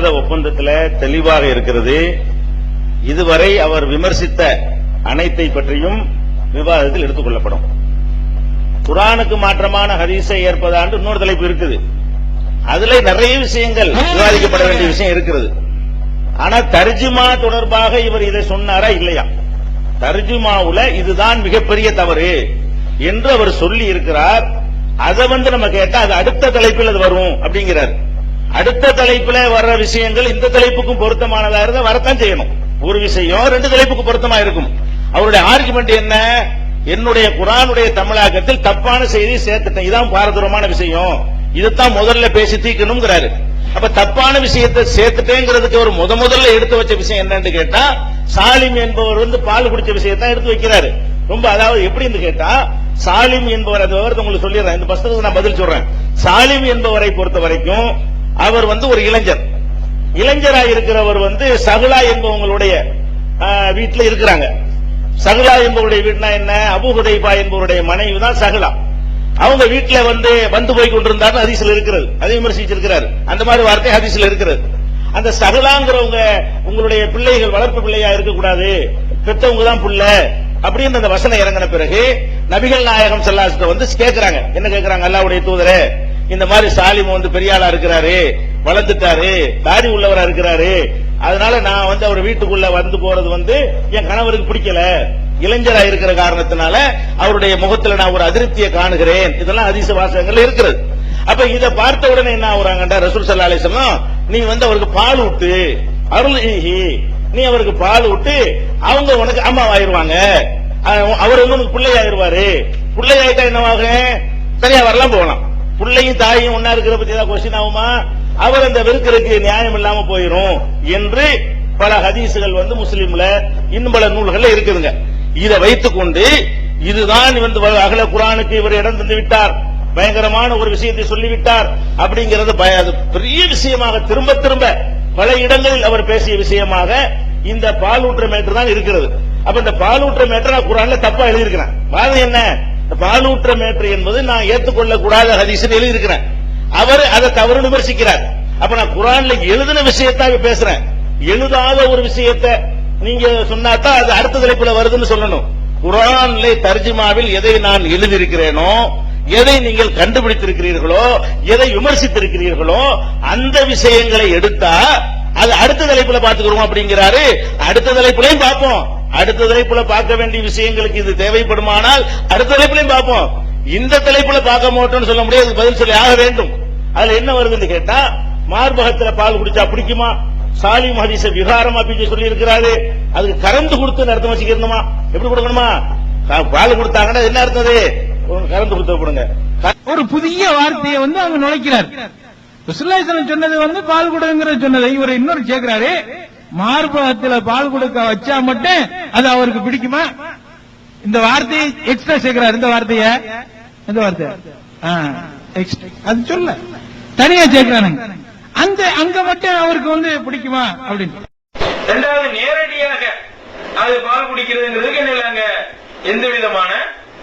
விவாத ஒப்பந்தத்தில் தெளிவாக இருக்கிறது. இதுவரை அவர் விமர்சித்த அனைத்தை பற்றியும் விவாதத்தில் எடுத்துக் கொள்ளப்படும். குரானுக்கு மாற்றமான ஹதீஸை ஏற்பதாண்டு இன்னொரு தலைப்பு இருக்குது. அதுல நிறைய விஷயங்கள் விவாதிக்கப்பட வேண்டிய விஷயம் இருக்கிறது. ஆனா தர்ஜுமா தொடர்பாக இவர் இதை சொன்னாரா இல்லையா? தர்ஜுமாவுல இதுதான் மிகப்பெரிய தவறு என்று அவர் சொல்லி இருக்கிறார். அதை வந்து நம்ம கேட்டா அது அடுத்த தலைப்பில் அது வரும் அப்படிங்கிறார். அடுத்த தலைப்புல வர்ற விஷயங்கள் இந்த தலைப்புக்கும் பொருத்தமானதா இருந்தா வரத்தான் செய்யணும். ஒரு விஷயம் ரெண்டு தலைப்புக்கு பொருத்தமா இருக்கும். அவருடைய ஆர்குமெண்ட் என்ன? என்னுடைய குரானுடைய தமிழாக்கத்தில் தப்பான செய்தி சேர்த்துட்டேன். இதான் பாரதூரமான விஷயம். இதைத்தான் முதல்ல பேசி தீக்கணுங்கிறாரு அப்ப தப்பான விஷயத்தை சேர்த்துட்டேங்கிறதுக்கு ஒரு முத முதல்ல எடுத்து வச்ச விஷயம் என்னன்னு கேட்டா சாலிம் என்பவர் வந்து பால் குடிச்ச விஷயத்தான் எடுத்து வைக்கிறாரு. ரொம்ப அதாவது எப்படின்னு கேட்டா சாலிம் என்பவர் அந்த விவரத்தை உங்களுக்கு சொல்லிடுறேன். இந்த புஸ்தகத்துக்கு நான் பதில் சொல்றேன். சாலிம் என்பவரை பொறுத்த வரைக்கும் அவர் வந்து ஒரு இளைஞர். இளைஞரா இருக்கிறவர் வந்து சகுலா என்பவங்களுடைய வீட்டில் வீட்டுல இருக்கிறாங்க. சகுலா என்பவருடைய வீடுனா என்ன? அபுஹுதைபா என்பவருடைய மனைவி தான் சகுலா. அவங்க வீட்டுல வந்து வந்து போய் கொண்டிருந்தாரு ஹதீஸ்ல இருக்கிறது. அதை விமர்சிச்சிருக்கிறார். அந்த மாதிரி வார்த்தை ஹதீஸ்ல இருக்கிறது. அந்த சகலாங்கிறவங்க உங்களுடைய பிள்ளைகள் வளர்ப்பு பிள்ளையா இருக்கக்கூடாது. பெத்தவங்க தான் பிள்ளை. அப்படின்னு அந்த வசனம் இறங்கின பிறகு நபிகள் நாயகம் செல்லாசிட்ட வந்து கேட்கிறாங்க என்ன கேட்கிறாங்க அல்லாவுடைய தூதரே இந்த மாதிரி சாலிம் வந்து பெரிய ஆளா இருக்கிறாரு வளர்ந்துட்டாரு தாடி உள்ளவரா இருக்கிறாரு. அதனால நான் வந்து அவர் வீட்டுக்குள்ள வந்து போறது வந்து என் கணவருக்கு பிடிக்கல. இளைஞரா இருக்கிற காரணத்தினால அவருடைய முகத்துல நான் ஒரு அதிருப்தியை காணுகிறேன். இதெல்லாம் அதிச வாசகங்கள் இருக்கிறது. அப்ப இத பார்த்த உடனே என்ன ஆகுறாங்கடா ரசூல் சல்லா அலிசல்லாம் நீ வந்து அவருக்கு பால் விட்டு அருள் நீ அவருக்கு பால் விட்டு அவங்க உனக்கு அம்மா ஆயிருவாங்க அவர் வந்து உனக்கு பிள்ளையாயிருவாரு. பிள்ளையாயிட்டா என்னவாக சரியா வரலாம் போகலாம். பிள்ளையும் தாயும் ஒன்னா இருக்கிற பத்தி ஏதாவது கொஸ்டின் ஆகுமா? அவர் அந்த வெறுக்கிறதுக்கு நியாயம் இல்லாம போயிரும் என்று பல ஹதீசுகள் வந்து முஸ்லீம்ல இன்னும் பல நூல்கள்ல இருக்குதுங்க. இதை வைத்துக்கொண்டு இதுதான் வந்து அகல குரானுக்கு இவர் இடம் தந்து விட்டார். பயங்கரமான ஒரு விஷயத்தை சொல்லிவிட்டார் அப்படிங்கிறது அது பெரிய விஷயமாக திரும்ப திரும்ப பல இடங்களில் அவர் பேசிய விஷயமாக இந்த பாலூற்ற மேட்டர் தான் இருக்கிறது. அப்ப இந்த பாலூற்ற மேட்டர் நான் குரான்ல தப்பா எழுதியிருக்கிறேன். வாதம் என்ன? பாலூற்ற மேட்டர் என்பது நான் ஏற்றுக்கொள்ள கூடாத ஹதீஸ் எழுதியிருக்கிறேன். அவர் அதை தவறு விமர்சிக்கிறார். அப்ப நான் குரான்ல எழுதின விஷயத்தாக பேசுறேன். எழுதாத ஒரு விஷயத்தை நீங்க சொன்னாதான் அது அடுத்த தலைப்புல வருதுன்னு சொல்லணும். குரான்ல தர்ஜிமாவில் எதை நான் எழுதியிருக்கிறேனோ எதை நீங்கள் கண்டுபிடித்திருக்கிறீர்களோ எதை விமர்சித்திருக்கிறீர்களோ அந்த விஷயங்களை எடுத்தா அது அடுத்த தலைப்புல பாத்துக்கிறோம் அப்படிங்கிறாரு. அடுத்த தலைப்புலையும் பார்ப்போம். அடுத்த தலைப்புல பார்க்க வேண்டிய விஷயங்களுக்கு இது தேவைப்படுமானால் அடுத்த தலைப்புலையும் பார்ப்போம். இந்த தலைப்புல பார்க்க மாட்டோம்னு சொல்ல முடியாது பதில் சொல்லி ஆக வேண்டும். அதுல என்ன வருதுன்னு கேட்டா மார்பகத்துல பால் குடிச்சா பிடிக்குமா? சாலி ஹதீஸ விகாரமா அப்படின்னு சொல்லி இருக்கிறாரு அதுக்கு கறந்து கொடுத்து அர்த்தம் வச்சுக்கணுமா? எப்படி கொடுக்கணுமா? பால் கொடுத்தாங்கன்னா என்ன அர்த்தம் அது? கறந்து கொடுத்து கொடுங்க. ஒரு புதிய வார்த்தையை வந்து அவங்க நுழைக்கிறார். சொன்னது வந்து பால் கொடுங்கிற சொன்னதை இவர் இன்னொரு கேட்கிறாரு மார்பகத்துல பால் கொடுக்க வச்சா மட்டும் அது அவருக்கு பிடிக்குமா? இந்த வார்த்தையை எக்ஸ்ட்ரா சேர்க்கிறார். இந்த வார்த்தைய? இந்த வார்த்தை அது சொல்ல. தனியா சேர்க்கிறானுங்க. அந்த அங்க மட்டும் அவருக்கு வந்து பிடிக்குமா? அப்படின்னு. ரெண்டாவது நேரடியாக அது பால் குடிக்கிறதுங்கிறதுக்கு என்ன இல்லைங்க? எந்த விதமான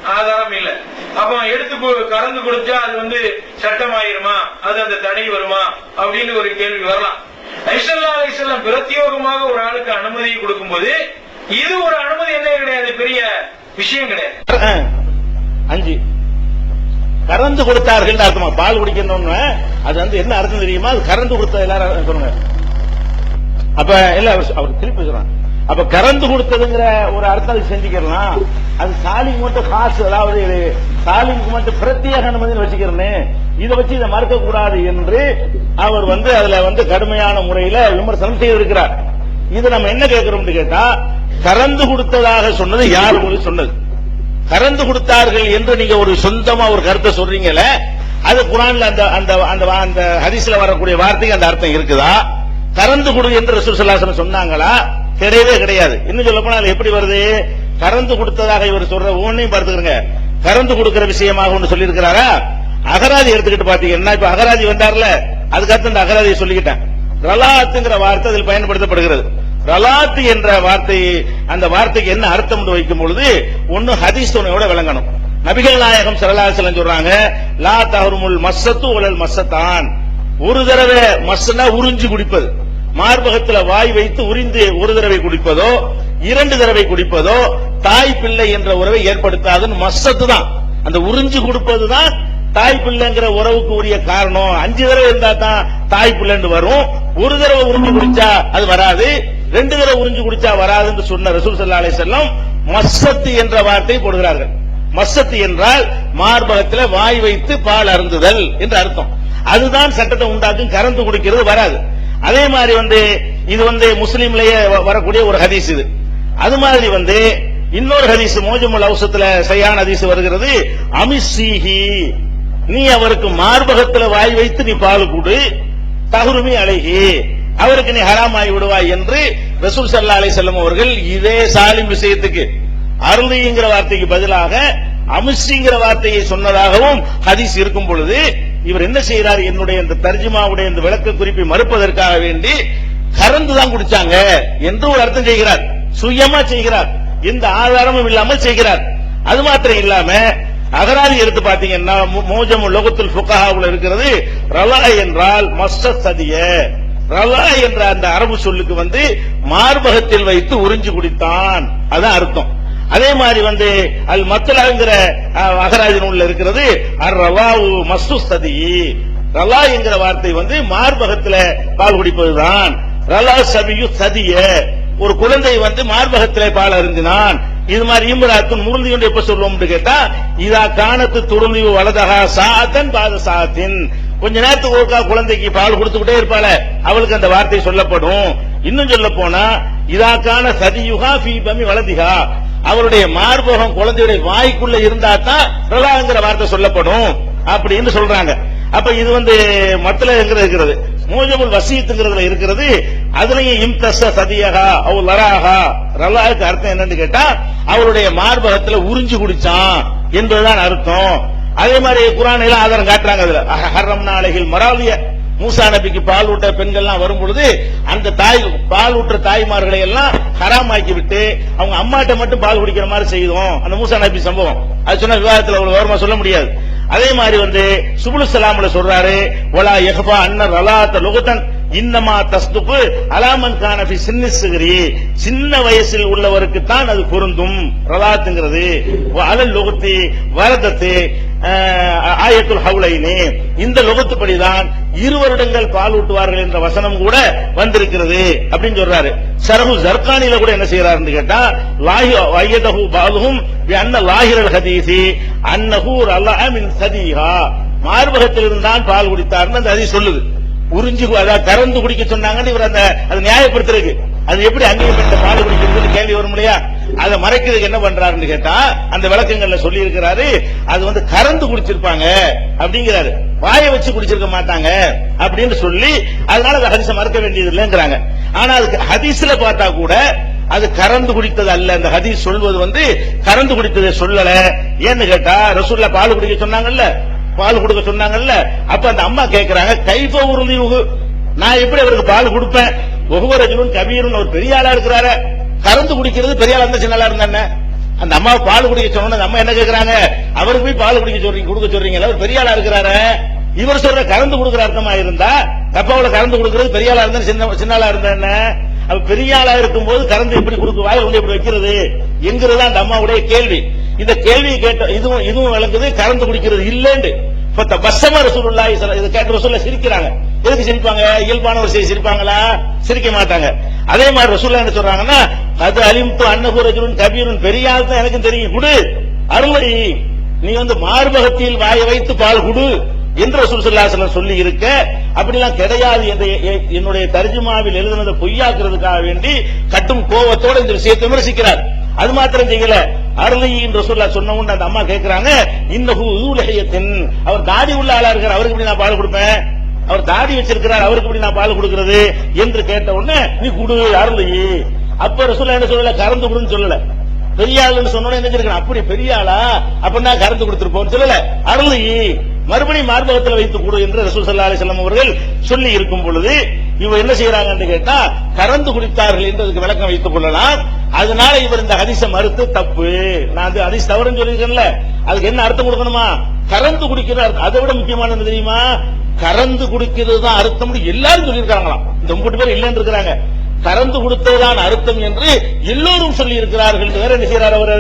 ஆதாரம் இல்ல. அப்ப எடுத்து கலந்து கறந்து குடிச்சா அது வந்து சட்டமாயிருமா? அது அந்த தடை வருமா? அப்படின்னு ஒரு கேள்வி வரலாம். ஐசல்லா செல்லம் பிரத்யோகமாக ஒரு ஆளுக்கு அனுமதியை கொடுக்கும் போது இது ஒரு அனுமதி என்ன கிடையாது? பெரிய விஷயம் கிடையாது. அஞ்சு. கறந்து கொடுத்தார்கள் அர்த்தமா? பால் குடிக்கணும்னு. அது வந்து என்ன அர்த்தம் தெரியுமா? அது கறந்து கொடுத்த எல்லாரும் சொல்லுங்க. அப்ப இல்ல அவர் திருப்பி சொல்றாங்க அப்ப கறந்து கொடுத்ததுங்கிற ஒரு அர்த்தம் செஞ்சுக்கலாம் அது சாலிங் மட்டும் காசு அதாவது இது மட்டும் பிரத்யேக அனுமதி வச்சுக்கிறேன்னு இதை வச்சு இதை மறுக்க கூடாது என்று அவர் வந்து அதுல வந்து கடுமையான முறையில விமர்சனம் செய்திருக்கிறார். இது நம்ம என்ன கேட்கிறோம் கேட்டா கறந்து கொடுத்ததாக சொன்னது யார் உங்களுக்கு சொன்னது? கறந்து கொடுத்தார்கள் என்று நீங்க ஒரு சொந்தமா ஒரு கருத்தை சொல்றீங்கல்ல அது குரான்ல அந்த அந்த அந்த அந்த ஹதீஸ்ல வரக்கூடிய வார்த்தைக்கு அந்த அர்த்தம் இருக்குதா? கறந்து கொடு என்று ரசூல் சொன்னாங்களா? கிடையவே கிடையாது. இன்னும் சொல்ல போனா எப்படி வருது? கறந்து கொடுத்ததாக இவர் சொல்ற ஒன்னையும் பார்த்துக்கிறங்க. கறந்து கொடுக்கிற விஷயமாக ஒன்று சொல்லியிருக்கிறாரா? அகராதி எடுத்துக்கிட்டு பாத்தீங்கன்னா இப்ப அகராதி வந்தார்ல? அதுக்கடுத்து அந்த அகராதியை சொல்லிக்கிட்டேன். ரலாத்துங்கிற வார்த்தை அதில் பயன்படுத்தப்படுகிறது. ரலாத்து என்ற வார்த்தை அந்த வார்த்தைக்கு என்ன அர்த்தம் என்று வைக்கும் பொழுது ஒன்னு ஹதீஸ் துணையோட விளங்கணும். நபிகள் நாயகம் சரலாசலம் சொல்றாங்க லா தஹருமுல் மசத்து உலல் மசத்தான் ஒரு தடவை மஸ்ஸனா உறிஞ்சு குடிப்பது. மார்பகத்துல வாய் வைத்து உரிந்து ஒரு தடவை குடிப்பதோ இரண்டு தடவை குடிப்பதோ தாய் பிள்ளை என்ற உறவை ஏற்படுத்தாதுன்னு மசத்து தான். அந்த உறிஞ்சு கொடுப்பதுதான் தாய் பிள்ளைங்கிற உறவுக்கு உரிய காரணம். அஞ்சு தடவை இருந்தா தான் தாய் பிள்ளைன்னு வரும். ஒரு தடவை உறிஞ்சு குடிச்சா அது வராது. ரெண்டு தடவை உறிஞ்சு குடிச்சா வராதுன்னு சொன்ன ரசூல் சல்லா அலை செல்லம் மஸ்ஸத்து என்ற வார்த்தை போடுகிறார்கள். மஸ்ஸத்து என்றால் மார்பகத்தில் வாய் வைத்து பால் அருந்துதல் என்று அர்த்தம். அதுதான் சட்டத்தை உண்டாக்கும் கறந்து குடிக்கிறது வராது. அதே மாதிரி வந்து இது வந்து முஸ்லீம்லயே வ- வரக்கூடிய ஒரு ஹதீஸ் இது. அது மாதிரி வந்து இன்னொரு ஹதீஸ் மோஜமுல் அவசத்துல சையான ஹதீஸ் வருகிறது. அமிசீஹி நீ அவருக்கு மார்பகத்துல வாய் வைத்து நீ பால் கொடு. தகுருமி அழகி அவருக்கு நீ ஹராமாய் விடுவாய் என்று ரசூல் சல்லா அலி செல்லம் அவர்கள் இதே சாலிம் விஷயத்துக்கு அருளிங்கிற வார்த்தைக்கு பதிலாக அமிஷிங்கிற வார்த்தையை சொன்னதாகவும் ஹதீஸ் இருக்கும் பொழுது இவர் என்ன செய்யறாரு என்னுடைய இந்த தர்ஜிமாவுடைய இந்த விளக்க குறிப்பை மறுப்பதற்காக வேண்டி கறந்து தான் குடிச்சாங்க. என்று ஒரு அர்த்தம் செய்கிறார். சுயமா செய்கிறார். எந்த ஆதாரமும் இல்லாமல் செய்கிறார். அது மாத்திரம் இல்லாம அகராதி எடுத்து பாத்தீங்கன்னா மோஜம் லோகத்தில் ஃபுகஹாவுல இருக்கிறது ரலா என்றால் மஸ்ஸத் சதிய ரலா என்ற அந்த அரபு சொல்லுக்கு வந்து மார்பகத்தில் வைத்து உறிஞ்சு குடித்தான். அதான் அர்த்தம். அதே மாதிரி வந்து அல் மத்தலாங்கிற அஹ், நூல்ல இருக்கிறது அர் ரவாவு மஸ்து சதி ரலா என்கிற வார்த்தை வந்து மார்பகத்துல பால் குடிப்பதுதான். ரலா சபியு சதிய. ஒரு குழந்தை வந்து மார்பகத்திலே பால் அருந்தினான். இது மாதிரி ஈம்பராத்தும் முருந்தி கொண்டு எப்ப சொல்லுவோம்னு கேட்டா இதா காணத்து துருந்தி வலதகா சாத்தன் பாத சாத்தின் கொஞ்ச நேரத்துக்கு ஒருக்கா குழந்தைக்கு பால் கொடுத்துக்கிட்டே இருப்பாள அவளுக்கு அந்த வார்த்தை சொல்லப்படும். இன்னும் சொல்ல போனா இதாக்கான சதியுகா ஃபீபமி வலதிகா அவருடைய மார்பகம் குழந்தையுடைய வாய்க்குள்ள இருந்தா தான் பிரலாங்கிற வார்த்தை சொல்லப்படும் அப்படின்னு சொல்றாங்க. அப்ப இது வந்து மத்தில இருக்கிறது. மூஜபுல் வசீத்துங்கிறதுல இருக்கிறது. அதுலயும் இம்தச சதியகா அவ லராகா. ரலாவுக்கு அர்த்தம் என்னன்னு கேட்டா அவருடைய மார்பகத்துல உறிஞ்சு குடிச்சான் என்பதுதான் அர்த்தம். அதே மாதிரி குரான் எல்லாம் ஆதாரம் காட்டுறாங்க அதுல. ஹர்ரம் நாளைகள் மராலிய மூசா நபிக்கு பால் ஊட்ட பெண்கள்லாம் வரும் பொழுது அந்த தாய் பால் ஊற்ற தாய்மார்களை எல்லாம் ஹராமாக்கி விட்டு அவங்க அம்மாட்ட மட்டும் பால் குடிக்கிற மாதிரி செய்தோம். அந்த மூசா நபி சம்பவம். அது சொன்ன விவாதத்தில் அவ்வளவு விவரமா சொல்ல முடியாது. அதே மாதிரி வந்து சுபுல் சலாம்ல சொல்றாரு ஒலா எஹபா அன்னர் அலாத்த லுகத்தன். இன்னமா தஸ்துப்பு அலாமன் கானபி சின்ன சின்ன வயசில் உள்ளவருக்கு தான் அது பொருந்தும். ரலாத்துங்கிறது. அலல் லுகத்தி வரதத்து ஆயத்துல் ஹவுலைனே. இந்த லுகத்துப்படிதான் இரு வருடங்கள் பால் ஊட்டுவார்கள் என்ற வசனம் கூட வந்திருக்கிறது அப்படின்னு சொல்றாரு. சரகு ஜர்கானில கூட என்ன செய்யறாருன்னு கேட்டா லாஹி வையதஹு பாலுஹும் அன்ன லாஹிரல் ஹதீசி அன்னஹூர் அல்லாஹ் மின் சதீஹா. மார்பகத்தில் இருந்தான் பால் குடித்தார்னு அந்த ஹதீஸ் சொல்லுது. உறிஞ்சு அதாவது கறந்து குடிக்க சொன்னாங்கன்னு இவர் அந்த அதை நியாயப்படுத்துறதுக்கு. அது எப்படி அங்கீகரித்த பால் குடிக்கிறது கேள்வி வரும் இல்லையா? அதை மறைக்கிறதுக்கு என்ன பண்றாருன்னு கேட்டா அந்த விளக்கங்கள்ல சொல்லி இருக்கிறாரு அது வந்து கறந்து குடிச்சிருப்பாங்க அப்படிங்கிறாரு. வாயை வச்சு குடிச்சிருக்க மாட்டாங்க அப்படின்னு சொல்லி அதனால அந்த ஹதீஸை மறக்க வேண்டியது இல்லைங்கிறாங்க. ஆனா அதுக்கு ஹதீஸ்ல பார்த்தா கூட அது கறந்து குடித்தது அல்ல. அந்த ஹதீஸ் சொல்வது வந்து கறந்து குடித்ததை சொல்லல. ஏன்னு கேட்டா ரசூல்ல பால் குடிக்க சொன்னாங்கல்ல பால் கொடுக்க சொன்னாங்கல்ல அப்ப அந்த அம்மா கேட்கிறாங்க கைப உறுதி நான் எப்படி அவருக்கு பால் கொடுப்பேன்? ஒவ்வொருவரும் ரஜுலும் ஒரு பெரிய ஆளா இருக்கிறாரு. கறந்து குடிக்கிறது பெரிய ஆளா இருந்தா சின்ன ஆளா இருந்தா அந்த அம்மா பால் குடிக்க சொன்ன அம்மா என்ன கேக்குறாங்க? அவருக்கு போய் பால் குடிக்க சொல்றீங்க கொடுக்க சொல்றீங்க அவர் பெரிய ஆளா இருக்கிறாரு. இவர் சொல்ற கறந்து கொடுக்கிற அர்த்தமா இருந்தா கப்பாவுல கறந்து கொடுக்கறது பெரிய ஆளா இருந்தா சின்ன சின்ன ஆளா இருந்தா என்ன? அப்ப பெரிய ஆளா இருக்கும்போது கறந்து எப்படி கொடுக்க வாயில கொண்டு எப்படி வைக்கிறது? என்கிறது அந்த அம்மாவுடைய கேள்வி. இந்த கேள்வியை கேட்ட இதுவும் இதுவும் விளங்குது கறந்து குடிக்கிறது இல்லைன்னு பசம பஸ்ஸமா ரசூலுல்லாஹி கேட்டு இதை ரசூல்ல சிரிக்கிறாங்க. எதுக்கு சிரிப்பாங்க? இயல்பான ஒரு செய்தி சிரிப்பாங்களா? சிரிக்க மாட்டாங்க. அதே மாதிரி ரசூல்லா என்ன சொல்றாங்கன்னா அது அலிம்து அன்னகு ரஜுலுன் பெரிய ஆள் தான் எனக்கும் தெரியும். குடு. அருளை நீ வந்து மார்பகத்தில் வாய வைத்து பால் குடு என்று ரசூல் ஸல்லல்லாஹு சொல்லி இருக்க. அப்படிலாம் கிடையாது. என்று என்னுடைய தர்ஜுமாவில் எழுதுனதை பொய்யாக்குறதுக்காக வேண்டி கட்டும் கோபத்தோட இந்த விஷயத்தை விமர்சிக்கிறார். அது மாத்திரம் செய்யல. அருளையின் ரசூல்லா சொன்ன உடனே அந்த அம்மா கேட்கிறாங்க இன்னஹு யூலஹியத்தின். அவர் தாடி உள்ள ஆளா இருக்கார் அவருக்கு இப்படி நான் பால் கொடுப்பேன்? அவர் தாடி வச்சிருக்கிறார் அவருக்கு இப்படி நான் பால் கொடுக்கிறது? என்று கேட்ட உடனே நீ குடு அருளையி அப்ப ரசூல்லா என்ன சொல்லல? கறந்து கொடுன்னு சொல்லல. பெரிய ஆளுன்னு சொன்னோட என்ன அப்படி பெரிய ஆளா? அப்படின்னா கறந்து கொடுத்துருப்போம் சொல்லல. அருளையி மறுபடியும் மார்பகத்தில் வைத்து கொடு என்று ரசூல் சல்லா அலிசல்லாம் அவர்கள் சொல்லி இருக்கும் பொழுது இவர் என்ன செய்யறாங்கன்னு கேட்டா கறந்து குடித்தார்கள் என்றதுக்கு விளக்கம் வைத்துக் கொள்ளலாம். அதனால இவர் இந்த ஹதிச மறுத்து தப்பு. நான் அந்த ஹதீஸ் தவறுன்னு சொல்லியிருக்கேன்ல அதுக்கு என்ன அர்த்தம் கொடுக்கணுமா? கறந்து குடிக்கிறார் அதை விட முக்கியமானது தெரியுமா? கறந்து குடிக்கிறது தான் அர்த்தம் எல்லாரும் சொல்லியிருக்காங்களாம் இந்த முப்பது பேர் இல்லைன்னு இருக்கிறாங்க. கறந்து கொடுத்ததுதான் அர்த்தம் என்று எல்லோரும் சொல்லி இருக்கிறார்கள் வேற என்ன செய்யறார் அவர்?